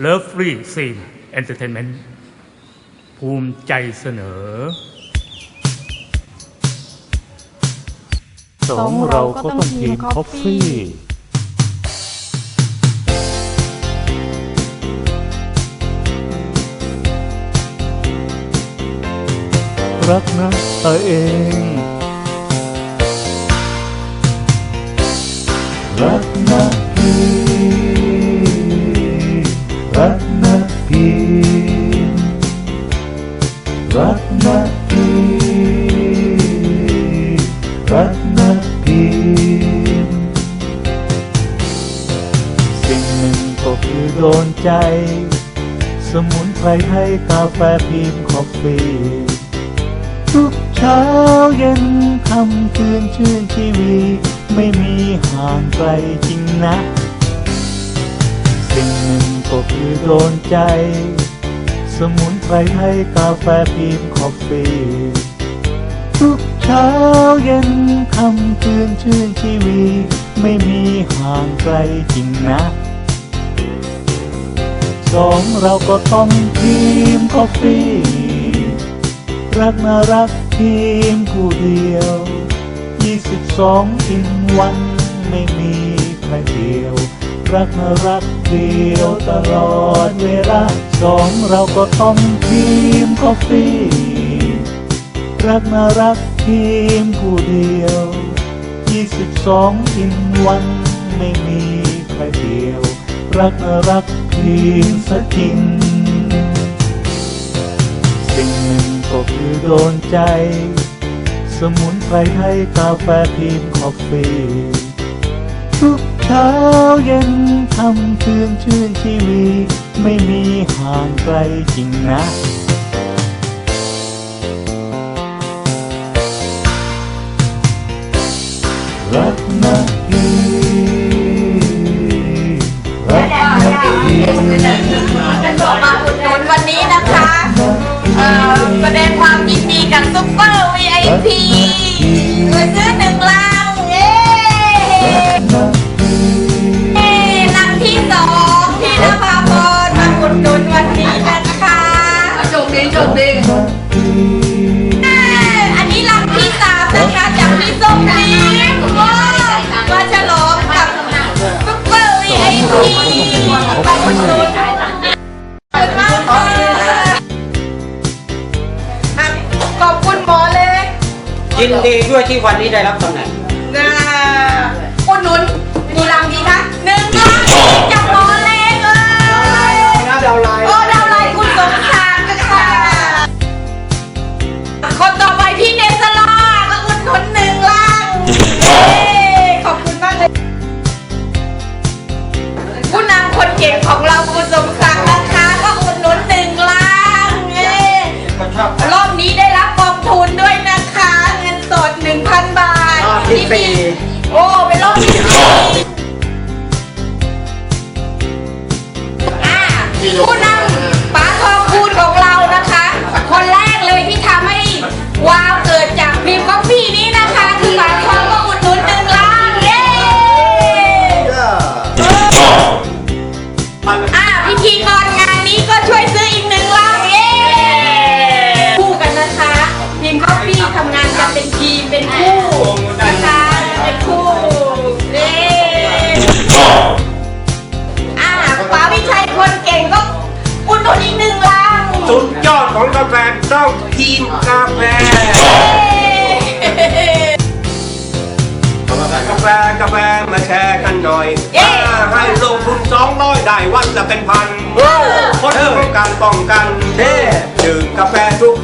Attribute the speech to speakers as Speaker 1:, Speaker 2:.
Speaker 1: เลิฟฟรีซีนเอนเตอร์เทนเมนต์ภูมิใจเสนอ
Speaker 2: สองเราก็ต้องทีมคอฟฟี่รักนะตัวเอง รักนะ รักนพีรักนพีสิ่งหนึ่งก็คือโดนใจ สมุนไพรไทยกาแฟพิมพ์คอฟฟี่ทุกเช้าเย็นคำคืนชื่นชีวีไม่มีห่างไกลจริงนะ สิ่งหนึ่งก็คือโดนใจ มุนไพรไทยกาแฟพิมคอฟฟี่ทุกเช้าเย็นคำคืนชื่นชีวี ไม่มีห่างไกลจริงนะ สองเราก็ต้องทีมคอฟฟี่รักน่ารักทีมผู้เดียว 22กินวันไม่มีใครเดียว รักน่ารักเดียวตลอดเวลาสองเราก็ต้องทีมคอฟฟี่รักน่ารักทีมผู้เดียว 22กินวันไม่มีใครเดียว รักน่ารักทีมสักจริง สิ่งหนึ่งก็คือโดนใจ สมุนไพรไทยกาแฟพิมคอฟฟี่ทุก ช้าเย็นทำเพื่อนชื่นชีวี ไม่มีห่างไกลจริงนะ
Speaker 3: คดี
Speaker 4: โชคดี
Speaker 3: เย้อันนี้ลังที่สามนะคะจากพี่ส้มลีว้าวมาฉลองกับซุปเปอร์ VIP มาอุดหนุนขอบคุณมากค่ะอะขอบคุณหมอเลย
Speaker 5: ยินดีด้วยที่วันนี้ได้รับตำแหน่ง
Speaker 3: นะอุดหนุนมีรางดีนะหนึ่ง สี่โอ้ เป็นรอบที่สี่อะผู้นา
Speaker 5: แฟกาแฟมาแชร์กันหน่อย
Speaker 3: เย้
Speaker 5: อ่าให้ลงทุนสองร้อยได้วันละเป็นพันคนต้องการป้องกันเท่ ดื่มกาแฟทุก